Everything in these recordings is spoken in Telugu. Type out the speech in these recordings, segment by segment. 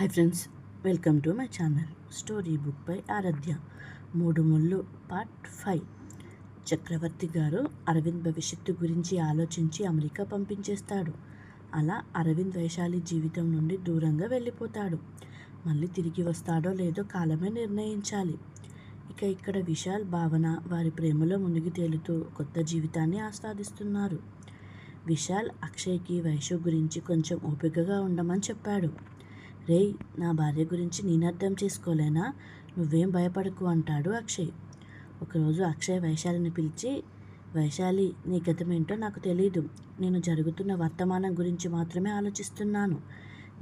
Hi friends welcome to my channel story book by Aaradhya మూడు ముళ్ళు పార్ట్ ఫైవ్ చక్రవర్తి గారు అరవింద్ భవిష్యత్తు గురించి ఆలోచించి అమెరికా పంపించేస్తాడు. అలా అరవింద్ వైశాలి జీవితం నుండి దూరంగా వెళ్ళిపోతాడు. మళ్ళీ తిరిగి వస్తాడో లేదో కాలమే నిర్ణయించాలి. ఇక ఇక్కడ విశాల్ భావన వారి ప్రేమలో మునిగి తేలుతూ కొత్త జీవితాన్ని ఆస్వాదిస్తున్నారు. విశాల్ అక్షయ్కి వైషు గురించి కొంచెం ఓపికగా ఉండమని చెప్పాడు. రే నా భార్య గురించి నేను అర్థం చేసుకోలేనా? నువ్వేం భయపడకు అంటాడు అక్షయ్. ఒకరోజు అక్షయ్ వైశాలిని పిలిచి వైశాలి నీ గతమేంటో నాకు తెలియదు నేను జరుగుతున్న వర్తమానం గురించి మాత్రమే ఆలోచిస్తున్నాను.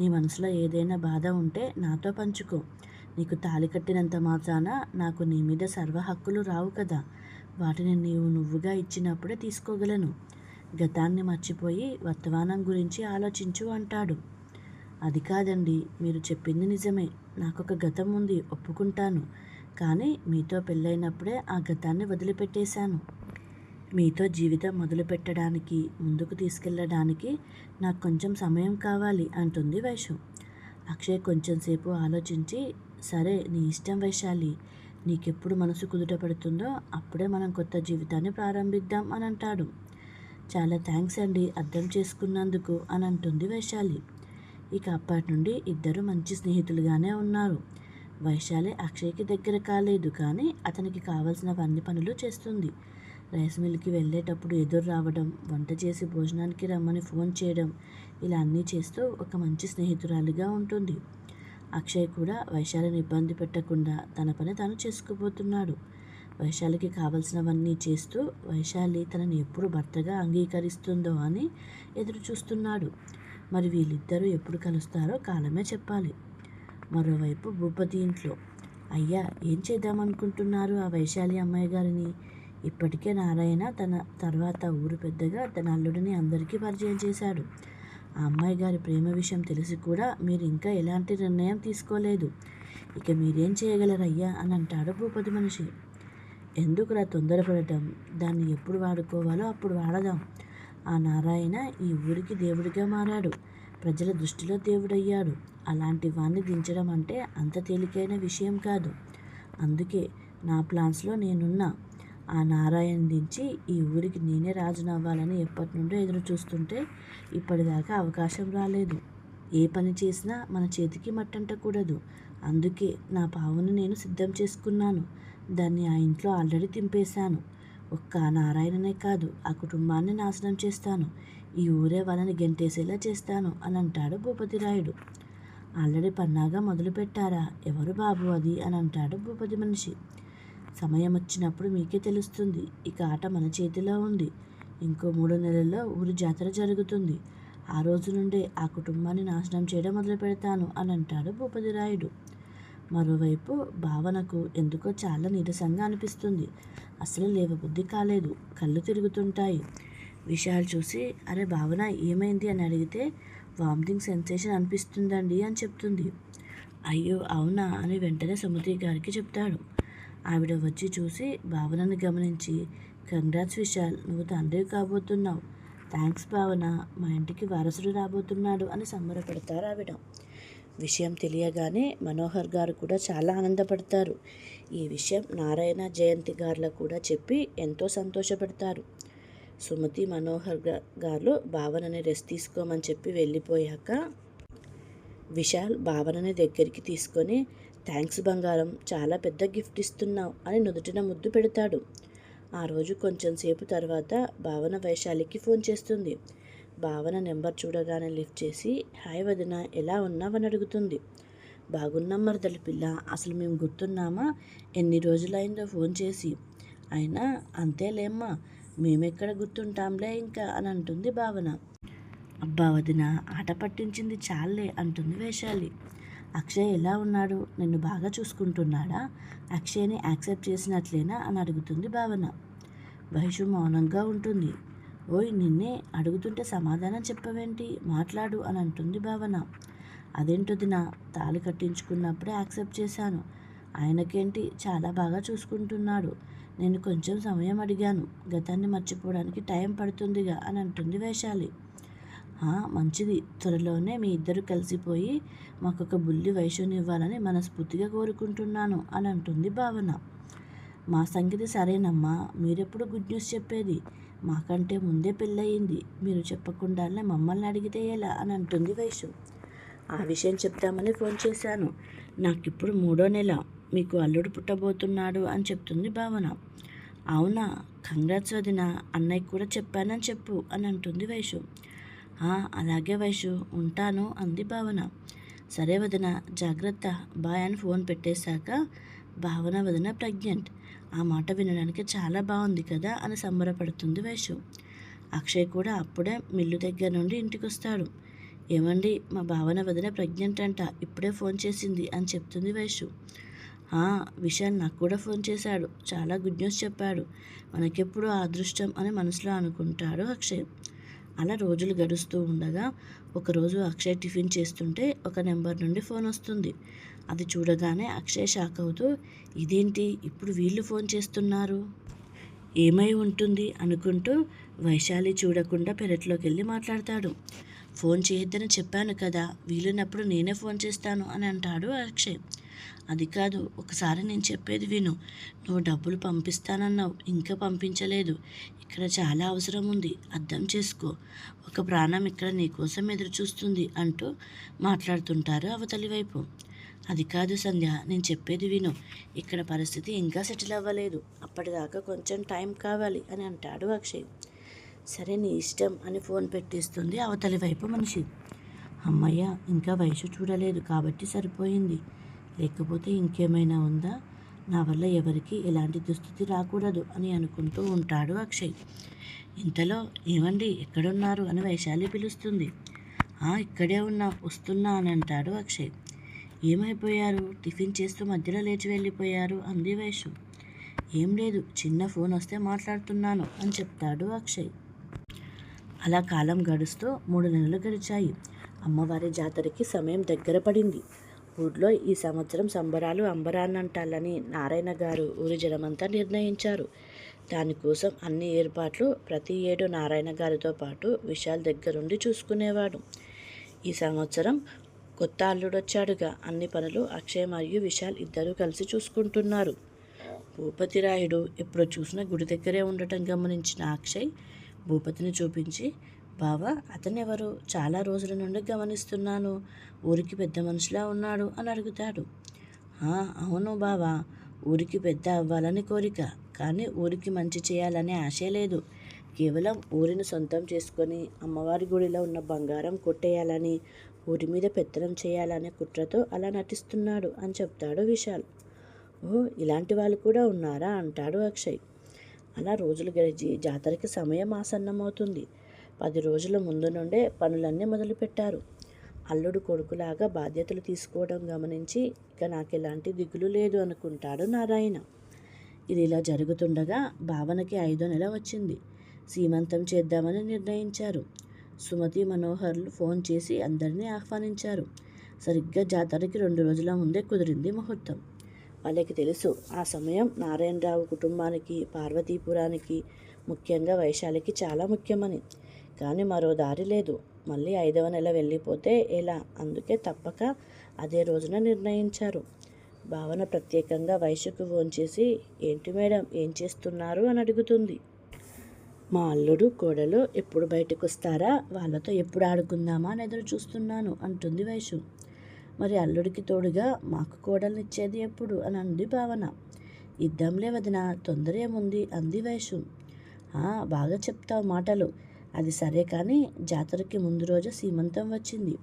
నీ మనసులో ఏదైనా బాధ ఉంటే నాతో పంచుకో. నీకు తాళి కట్టినంత మాత్రాన నాకు నీ మీద సర్వ హక్కులు రావు కదా. వాటిని నీవు నువ్వుగా ఇచ్చినప్పుడే తీసుకోగలను. గతాన్ని మర్చిపోయి వర్తమానం గురించి ఆలోచించు అంటాడు. అది కాదండి మీరు చెప్పింది నిజమే. నాకు ఒక గతం ఉంది ఒప్పుకుంటాను. కానీ మీతో పెళ్ళైనప్పుడే ఆ గతాన్ని వదిలిపెట్టేశాను. మీతో జీవితం మొదలు పెట్టడానికి ముందుకు తీసుకెళ్ళడానికి నాకు కొంచెం సమయం కావాలి అంటుంది వైషు. అక్షయ్ కొంచెం సేపు ఆలోచించి సరే నీ ఇష్టం వైశాలి. నీకెప్పుడు మనసు కుదుట పడుతుందో అప్పుడే మనం కొత్త జీవితాన్ని ప్రారంభిద్దాం అని అంటాడు. చాలా థ్యాంక్స్ అండి అర్థం చేసుకున్నందుకు అని అంటుంది వైశాలి. ఇక అప్పటి నుండి ఇద్దరు మంచి స్నేహితులుగానే ఉన్నారు. వైశాలి అక్షయ్కి దగ్గర కాలేదు కానీ అతనికి కావలసినవన్నీ పనులు చేస్తుంది. రైస్ మిల్కి వెళ్ళేటప్పుడు ఎదురు రావడం వంట చేసి భోజనానికి రమ్మని ఫోన్ చేయడం ఇలా అన్నీ చేస్తూ ఒక మంచి స్నేహితురాలిగా ఉంటుంది. అక్షయ్ కూడా వైశాలిని ఇబ్బంది పెట్టకుండా తన పని తాను చేసుకుపోతున్నాడు. వైశాలికి కావలసినవన్నీ చేస్తూ వైశాలి తనని ఎప్పుడు భర్తగా అంగీకరిస్తుందో అని ఎదురు చూస్తున్నాడు మరి వీళ్ళిద్దరూ ఎప్పుడు కలుస్తారో కాలమే చెప్పాలి. మరోవైపు భూపతి ఇంట్లో అయ్యా ఏం చేద్దామనుకుంటున్నారు ఆ వైశాలి అమ్మాయి గారిని? ఇప్పటికే నారాయణ తన తర్వాత ఊరు పెద్దగా తన అల్లుడిని అందరికీ పరిచయం చేశాడు. ఆ అమ్మాయి గారి ప్రేమ విషయం తెలిసి కూడా మీరు ఇంకా ఎలాంటి నిర్ణయం తీసుకోలేదు. ఇక మీరేం చేయగలరయ్యా? అని అంటాడు భూపతి మనిషి. ఎందుకురా తొందరపడటం? దాన్ని ఎప్పుడు వాడుకోవాలో అప్పుడు వాడదాం. ఆ నారాయణ ఈ ఊరికి దేవుడిగా మారాడు. ప్రజల దృష్టిలో దేవుడయ్యాడు. అలాంటి వాణ్ణి దించడం అంటే అంత తేలికైన విషయం కాదు. అందుకే నా ప్లాన్స్లో నేనున్నా. ఆ నారాయణ దించి ఈ ఊరికి నేనే రాజునవ్వాలని ఎప్పటి నుండో ఎదురు చూస్తుంటే ఇప్పటిదాకా అవకాశం రాలేదు. ఏ పని చేసినా మన చేతికి మట్టంటకూడదు. అందుకే నా పావును నేను సిద్ధం చేసుకున్నాను. దాన్ని ఆ ఇంట్లో ఆల్రెడీ తింపేశాను. ఒక్క నారాయణనే కాదు ఆ కుటుంబాన్ని నాశనం చేస్తాను. ఈ ఊరే వాళ్ళని గెంటేసేలా చేస్తాను అని అంటాడు భూపతిరాయుడు. ఆల్రెడీ పన్నాగా మొదలుపెట్టారా? ఎవరు బాబు అది? అని అంటాడు భూపతి మనిషి. సమయం వచ్చినప్పుడు మీకే తెలుస్తుంది ఇక ఆట మన చేతిలో ఉంది. ఇంకో మూడు నెలల్లో ఊరి జాతర జరుగుతుంది. ఆ రోజు నుండే ఆ కుటుంబాన్ని నాశనం చేయడం మొదలు పెడతాను అని అంటాడు భూపతిరాయుడు. మరోవైపు భావనకు ఎందుకో చాలా నీరసంగా అనిపిస్తుంది. అసలు లేవబుద్ధి కాలేదు. కళ్ళు తిరుగుతుంటాయి. విషయాలు చూసి అరే భావన ఏమైంది? అని అడిగితే వామిటింగ్ సెన్సేషన్ అనిపిస్తుందండి అని చెప్తుంది. అయ్యో అవునా? అని వెంటనే సుమతి గారికి చెప్తాడు. ఆవిడ వచ్చి చూసి భావనని గమనించి కంగ్రాట్స్ విశాల్ నువ్వు తండ్రి కాబోతున్నావు. థ్యాంక్స్ భావన మా ఇంటికి వారసుడు రాబోతున్నాడు అని సంబరపడతారు ఆవిడ. విషయం తెలియగానే మనోహర్ గారు కూడా చాలా ఆనందపడతారు. ఈ విషయం నారాయణ జయంతి గారులకు కూడా చెప్పి ఎంతో సంతోషపడతారు. సుమతి మనోహర్ గారు భావనని రెస్ట్ తీసుకోమని చెప్పి వెళ్ళిపోయాక విశాల్ భావనని దగ్గరికి తీసుకొని థ్యాంక్స్ బంగారం చాలా పెద్ద గిఫ్ట్ ఇస్తున్నావు అని నుదుటిన ముద్దు పెడతాడు. ఆ రోజు కొంచెం సేపు తర్వాత భావన వైశాలికి ఫోన్ చేస్తుంది. భావన నెంబర్ చూడగానే లిఫ్ట్ చేసి హాయ్ వదిన ఎలా ఉన్నావని అడుగుతుంది. బాగున్నాం మరదలి పిల్ల అసలు మేము గుర్తున్నామా? ఎన్ని రోజులైందో ఫోన్ చేసి. అయినా అంతేలేమ్మా మేమెక్కడ గుర్తుంటాంలే ఇంకా? అని అంటుంది భావన. అబ్బా వదిన ఆట పట్టించింది చాలే అంటుంది వేషాలి అక్షయ్ ఎలా ఉన్నాడు? నిన్ను బాగా చూసుకుంటున్నాడా? అక్షయ్ని యాక్సెప్ట్ చేసినట్లేనా? అని అడుగుతుంది భావన. వైషు మౌనంగా ఉంటుంది. ఓయ్ నిన్నే అడుగుతుంటే సమాధానం చెప్పవేంటి? మాట్లాడు అని అంటుంది భావన. అదేంటొదిన తాళి కట్టించుకున్నప్పుడే యాక్సెప్ట్ చేశాను. ఆయనకేంటి? చాలా బాగా చూసుకుంటున్నాడు. నేను కొంచెం సమయం అడిగాను. గతాన్ని మర్చిపోవడానికి టైం పడుతుందిగా అని అంటుంది వైశాలి. "ఆ, మంచిది. త్వరలోనే మీ ఇద్దరు కలిసిపోయి మాకొక బుల్లి వైశ్యుని ఇవ్వాలని మనస్ఫూర్తిగా కోరుకుంటున్నాను అని అంటుంది భావన. మా సంగతి సరేనమ్మా. మీరెప్పుడు గుడ్ న్యూస్ చెప్పేది? మాకంటే ముందే పెళ్ళయింది. మీరు చెప్పకుండానే మమ్మల్ని అడిగితే ఎలా? అని అంటుంది వైశు. ఆ విషయం చెప్తామని ఫోన్ చేశాను. నాకిప్పుడు మూడో నెల. మీకు అల్లుడు పుట్టబోతున్నాడు అని చెప్తుంది భావన. అవునా? కంగ్రాట్స్ వదిన. అన్నయ్య కూడా చెప్పానని చెప్పు అని అంటుంది వైషు అలాగే వైషు ఉంటాను అంది భావన. సరే వదిన జాగ్రత్త. బాయ్ అని ఫోన్ పెట్టేశాక భావన వదిన ప్రెగ్నెంట్. ఆ మాట వినడానికి చాలా బాగుంది కదా అని సంబరపడుతుంది వైషు. అక్షయ్ కూడా అప్పుడే మిల్లు దగ్గర నుండి ఇంటికి వస్తాడు ఏమండి మా భావన వదిన ప్రెగ్నెంట్ అంట ఇప్పుడే ఫోన్ చేసింది అని చెప్తుంది వైషు. "ఆ, విశాల్ నాకు కూడా ఫోన్ చేశాడు. చాలా గుడ్ న్యూస్ చెప్పాడు. మనకెప్పుడు ఆ అదృష్టం అని మనసులో అనుకుంటాడు అక్షయ్. అలా రోజులు గడుస్తూ ఉండగా ఒకరోజు అక్షయ్ టిఫిన్ చేస్తుంటే ఒక నెంబర్ నుండి ఫోన్ వస్తుంది. అది చూడగానే అక్షయ్ షాక్ అవుతూ ఇదేంటి? ఇప్పుడు వీళ్ళు ఫోన్ చేస్తున్నారు? ఏమై ఉంటుంది? అనుకుంటూ వైశాలి చూడకుండా పెరట్లోకి వెళ్ళి మాట్లాడతాడు. ఫోన్ చేయొద్దని చెప్పాను కదా వీలున్నప్పుడు నేనే ఫోన్ చేస్తాను అని అంటాడు అక్షయ్. అది కాదు ఒకసారి నేను చెప్పేది విను. నువ్వు డబ్బులు పంపిస్తానన్నావు ఇంకా పంపించలేదు. ఇక్కడ చాలా అవసరం ఉంది అర్థం చేసుకో. ఒక ప్రాణం ఇక్కడ నీకోసం ఎదురు చూస్తుంది అంటూ మాట్లాడుతుంటారు అవతలి వైపు. అది కాదు సంధ్య నేను చెప్పేది విను. ఇక్కడ పరిస్థితి ఇంకా సెటిల్ అవ్వలేదు. అప్పటిదాకా కొంచెం టైం కావాలి అని అంటాడు అక్షయ్. సరే నీ ఇష్టం అని ఫోన్ పెట్టిస్తుంది అవతలి వైపు మనిషి. అమ్మయ్య ఇంకా వయసు చూడలేదు కాబట్టి సరిపోయింది. లేకపోతే ఇంకేమైనా ఉందా? నా వల్ల ఎవరికి ఎలాంటి దుస్థితి రాకూడదు అని అనుకుంటూ ఉంటాడు అక్షయ్. ఇంతలో ఏమండి ఎక్కడున్నారు అని వైశాలి పిలుస్తుంది. "ఆ, ఇక్కడే ఉన్నా వస్తున్నా అని అంటాడు అక్షయ్. ఏమైపోయారు? టిఫిన్ చేస్తూ మధ్యలో లేచి వెళ్ళిపోయారు అంది వైషు ఏం లేదు చిన్న ఫోన్ వస్తే మాట్లాడుతున్నాను అని చెప్తాడు అక్షయ్. అలా కాలం గడుస్తూ మూడు నెలలు గడిచాయి. అమ్మవారి జాతరకి సమయం దగ్గర పడింది. ఊర్లో ఈ సంవత్సరం సంబరాలు అంబరాన్నంటాలని నారాయణ గారు ఊరి జనమంతా నిర్ణయించారు. దానికోసం అన్ని ఏర్పాట్లు ప్రతి ఏడు నారాయణ గారితో పాటు విశాల్ దగ్గరుండి చూసుకునేవాడు. ఈ సంవత్సరం కొత్త అల్లుడొచ్చాడుగా అన్ని పనులు అక్షయ్ మరియు విశాల్ ఇద్దరూ కలిసి చూసుకుంటున్నారు. భూపతిరాయుడు ఎప్పుడు చూసినా గుడి దగ్గరే ఉండటం గమనించిన అక్షయ్ భూపతిని చూపించి బావా అతనెవరు? చాలా రోజుల నుండి గమనిస్తున్నాను. ఊరికి పెద్ద మనిషిలా ఉన్నాడు అని అడుగుతాడు. అవును బావా ఊరికి పెద్ద అవ్వాలని కోరిక. కానీ ఊరికి మంచి చేయాలనే ఆశ లేదు. కేవలం ఊరిని సొంతం చేసుకొని అమ్మవారి గుడిలో ఉన్న బంగారం కొట్టేయాలని ఊరి మీద పెత్తనం చేయాలనే కుట్రతో అలా నటిస్తున్నాడు అని చెప్తాడు విశాల్. ఓ ఇలాంటి వాళ్ళు కూడా ఉన్నారా? అంటాడు అక్షయ్. అలా రోజులు గడిచి జాతరకి సమయం ఆసన్నమవుతుంది. పది రోజుల ముందు నుండే పనులన్నీ మొదలుపెట్టారు. అల్లుడు కొడుకులాగా బాధ్యతలు తీసుకోవడం గమనించి ఇక నాకు ఎలాంటి దిగులు లేదు అనుకుంటాడు నారాయణ. ఇది ఇలా జరుగుతుండగా భావనకి ఐదో నెల వచ్చింది. సీమంతం చేద్దామని నిర్ణయించారు. సుమతి మనోహర్లు ఫోన్ చేసి అందరినీ ఆహ్వానించారు. సరిగ్గా జాతరకి రెండు రోజుల ముందే కుదిరింది ముహూర్తం. వాళ్ళకి తెలుసు ఆ సమయం నారాయణరావు కుటుంబానికి పార్వతీపురానికి ముఖ్యంగా వైశాలికి చాలా ముఖ్యమని. కానీ మరో దారి లేదు. మళ్ళీ ఐదవ నెల వెళ్ళిపోతే ఎలా? అందుకే తప్పక అదే రోజున నిర్ణయించారు. భావన ప్రత్యేకంగా వైశ్యకు ఫోన్ చేసి ఏంటి మేడం ఏం చేస్తున్నారు? అని అడుగుతుంది. మా అల్లుడు కోడలు ఎప్పుడు బయటకు వస్తారా వాళ్ళతో ఎప్పుడు ఆడుకుందామా అని ఎదురు చూస్తున్నాను అంటుంది వైషు. మరి అల్లుడికి తోడుగా మాకు కోడల్ని ఇచ్చేది ఎప్పుడు? అని అంది భావన. ఇద్దాంలే వదిన తొందర ఏముంది? అంది వైషు. "ఆ, బాగా చెప్తావు మాటలు. అది సరే కానీ జాతరకి ముందు రోజు సీమంతం వచ్చింది.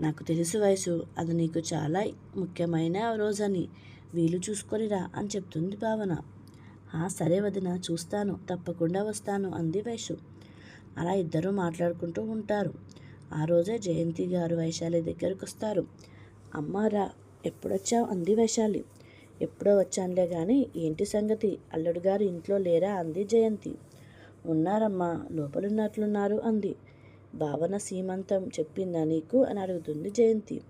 నాకు తెలుసు వయసు అది నీకు చాలా ముఖ్యమైన రోజని. వీలు చూసుకొని రా అని చెప్తుంది భావన. సరే వదిన చూస్తాను తప్పకుండా వస్తాను అంది వైషు. అలా ఇద్దరూ మాట్లాడుకుంటూ ఉంటారు. ఆ రోజే జయంతి గారు వైశాలి దగ్గరకు వస్తారు అమ్మారా ఎప్పుడొచ్చావు? అంది వైశాలి. ఎప్పుడో వచ్చానులే కానీ ఏంటి సంగతి? అల్లుడు గారు ఇంట్లో లేరా? అంది జయంతి. ఉన్నారమ్మా లోపలున్నట్లున్నారు అంది. భావన సీమంతం చెప్పిందా నీకు? అని అడుగుతుంది జయంతి.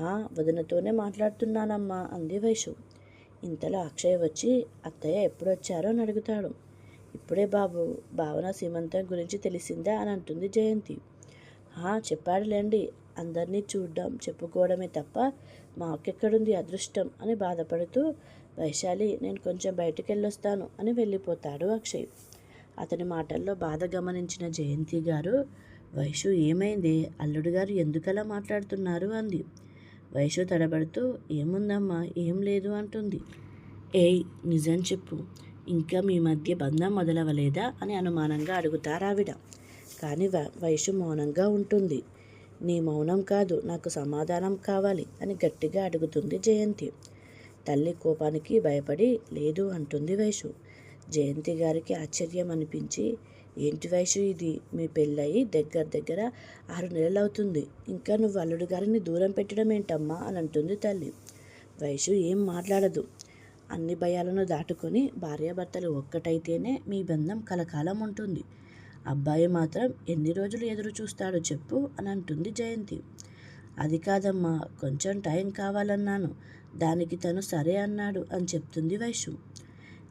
"ఆ, వదినతోనే మాట్లాడుతున్నానమ్మా అంది వైషు. ఇంతలో అక్షయ్ వచ్చి అత్తయ్య ఎప్పుడు వచ్చారో అని అడుగుతాడు. ఇప్పుడే బాబు భావన సీమంతం గురించి తెలిసిందా అని అంటుంది జయంతి. చెప్పాడులేండి అందరినీ చూడ్డం చెప్పుకోవడమే తప్ప మాకెక్కడుంది అదృష్టం అని బాధపడుతూ వైశాలి నేను కొంచెం బయటికెళ్ళొస్తాను అని వెళ్ళిపోతాడు అక్షయ్. అతని మాటల్లో బాధ గమనించిన జయంతి గారు వైషు ఏమైంది? అల్లుడు గారు ఎందుకలా మాట్లాడుతున్నారు? అంది. వయసు తడబడుతూ ఏముందమ్మా? ఏం లేదు అంటుంది. ఏయ్ నిజం చెప్పు. ఇంకా మీ మధ్య బంధం మొదలవలేదా? అని అనుమానంగా అడుగుతారావిడ కానీ వ వయసు మౌనంగా ఉంటుంది. నీ మౌనం కాదు నాకు సమాధానం కావాలి అని గట్టిగా అడుగుతుంది జయంతి. తల్లి కోపానికి భయపడి లేదు అంటుంది వైషు జయంతి గారికి ఆశ్చర్యం అనిపించి ఏంటి వయసు ఇది? మీ పెళ్ళయి దగ్గర దగ్గర ఆరు నెలలు అవుతుంది ఇంకా నువ్వు అల్లుడు గారిని దూరం పెట్టడం ఏంటమ్మా? అని అంటుంది తల్లి. వయసు ఏం మాట్లాడదు. అన్ని భయాలను దాటుకొని భార్యాభర్తలు ఒక్కటైతేనే మీ బంధం కలకాలం ఉంటుంది. అబ్బాయి మాత్రం ఎన్ని రోజులు ఎదురు చూస్తాడో చెప్పు అని అంటుంది జయంతి. అది కాదమ్మా కొంచెం టైం కావాలన్నాను. దానికి తను సరే అన్నాడు అని చెప్తుంది వైషు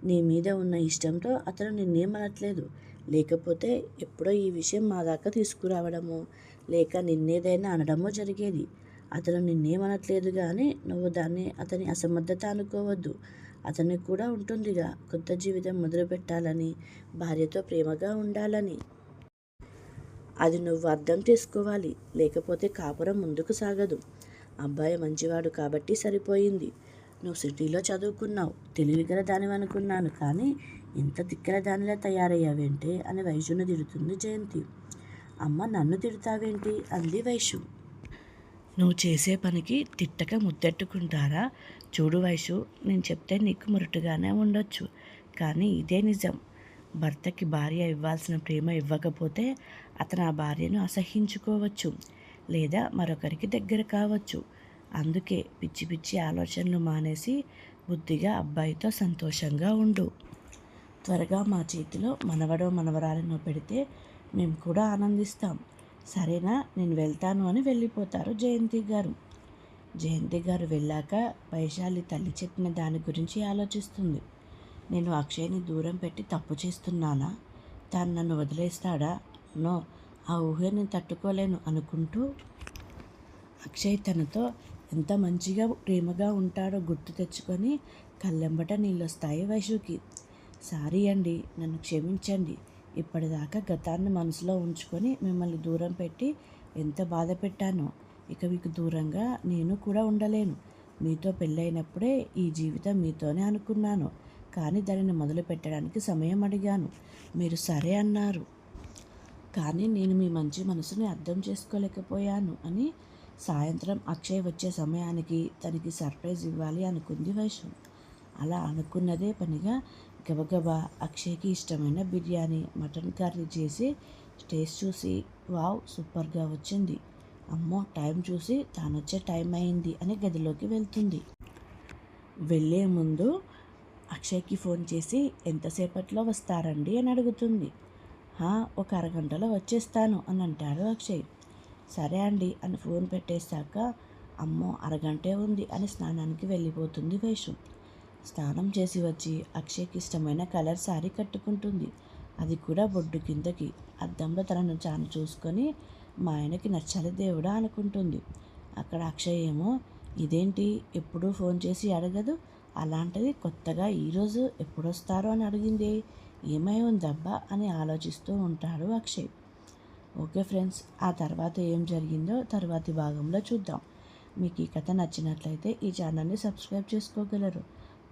నీ మీద ఉన్న ఇష్టంతో అతను నిన్నేమనట్లేదు. లేకపోతే ఎప్పుడో ఈ విషయం మా దాకా తీసుకురావడమో లేక నిన్నేదైనా అనడమో జరిగేది. అతను నిన్నేమనట్లేదు కానీ నువ్వు దాన్ని అతని అసమర్థత అనుకోవద్దు. అతనికి కూడా ఉంటుందిగా కొత్త జీవితం మొదలుపెట్టాలని భార్యతో ప్రేమగా ఉండాలని. అది నువ్వు అర్థం చేసుకోవాలి లేకపోతే కాపురం ముందుకు సాగదు. అబ్బాయి మంచివాడు కాబట్టి సరిపోయింది. నువ్వు సిటీలో చదువుకున్నావు తెలివిగల దానివనుకున్నాను కానీ ఇంత తిక్కల దానిలా తయారయ్యావేంటి? అని వైశ్యుని తిడుతుంది జయంతి. అమ్మ నన్ను తిడతావేంటి? అంది వైశ్యు నువ్వు చేసే పనికి తిట్టక ముద్దెట్టుకుంటారా? చూడు వైషు నేను చెప్తే నీకు మురటుగానే ఉండొచ్చు. కానీ ఇదే నిజం. భర్తకి భార్య ఇవ్వాల్సిన ప్రేమ ఇవ్వకపోతే అతను ఆ భార్యను అసహించుకోవచ్చు. లేదా మరొకరికి దగ్గర కావచ్చు. అందుకే పిచ్చి పిచ్చి ఆలోచనలు మానేసి బుద్ధిగా అబ్బాయితో సంతోషంగా ఉండు. త్వరగా మా చేతిలో మనవడో మనవరాలను పెడితే మేము కూడా ఆనందిస్తాం. సరేనా? నేను వెళ్తాను అని వెళ్ళిపోతారు జయంతి గారు. జయంతి గారు వెళ్ళాక వైశాలి తల్లి చెప్పిన దాని గురించి ఆలోచిస్తుంది. నేను అక్షయ్ని దూరం పెట్టి తప్పు చేస్తున్నానా? తాను నన్ను వదిలేస్తాడా? నో ఆ ఊహ నేను తట్టుకోలేను అనుకుంటూ అక్షయ్ తనతో ఎంత మంచిగా ప్రేమగా ఉంటాడో గుర్తు తెచ్చుకొని కళ్ళెంబట నీళ్ళొస్తాయి వైశుకి. సారీ అండి నన్ను క్షమించండి. ఇప్పటిదాకా గతాన్ని మనసులో ఉంచుకొని మిమ్మల్ని దూరం పెట్టి ఎంత బాధ పెట్టానో ఇక మీకు దూరంగా నేను కూడా ఉండలేను. మీతో పెళ్ళైనప్పుడే ఈ జీవితం మీతోనే అనుకున్నాను కానీ దానిని మొదలు పెట్టడానికి సమయం అడిగాను. మీరు సరే అన్నారు. కానీ నేను మీ మంచి మనసుని అర్థం చేసుకోలేకపోయాను అని సాయంత్రం అక్షయ్ వచ్చే సమయానికి తనకి సర్ప్రైజ్ ఇవ్వాలి అనుకుంది వైష్ణవ్. అలా అనుకున్నదే పనిగా గబగబా అక్షయ్కి ఇష్టమైన బిర్యానీ మటన్ కర్రీ చేసి టేస్ట్ చూసి వావ్ సూపర్గా వచ్చింది. అమ్మో టైం చూసి తాను వచ్చే టైం అయింది అని గదిలోకి వెళ్తుంది. వెళ్ళే ముందు అక్షయ్కి ఫోన్ చేసి ఎంతసేపట్లో వస్తారండి? అని అడుగుతుంది. ఒక అరగంటలో వచ్చేస్తాను అని అంటాడు అక్షయ్. సరే అండి అని ఫోన్ పెట్టేశాక అమ్మో అరగంటే ఉంది అని స్నానానికి వెళ్ళిపోతుంది వైషు. స్నానం చేసి వచ్చి అక్షయ్కి ఇష్టమైన కలర్ శారీ కట్టుకుంటుంది. అది కూడా బొడ్డు కిందకి. అద్దంలో తనను చాను చూసుకొని మా ఆయనకి నచ్చాలి దేవుడా అనుకుంటుంది. అక్కడ అక్షయ్ ఏమో ఇదేంటి? ఎప్పుడూ ఫోన్ చేసి అడగదు. అలాంటిది కొత్తగా ఈరోజు ఎప్పుడొస్తారో అని అడిగింది. ఏమై ఉందబ్బా? అని ఆలోచిస్తూ ఉంటాడు అక్షయ్. ఓకే ఫ్రెండ్స్ ఆ తర్వాత ఏం జరిగిందో తర్వాతి భాగంలో చూద్దాం. మీకు ఈ కథ నచ్చినట్లయితే ఈ ఛానల్ని సబ్స్క్రైబ్ చేసుకోగలరు.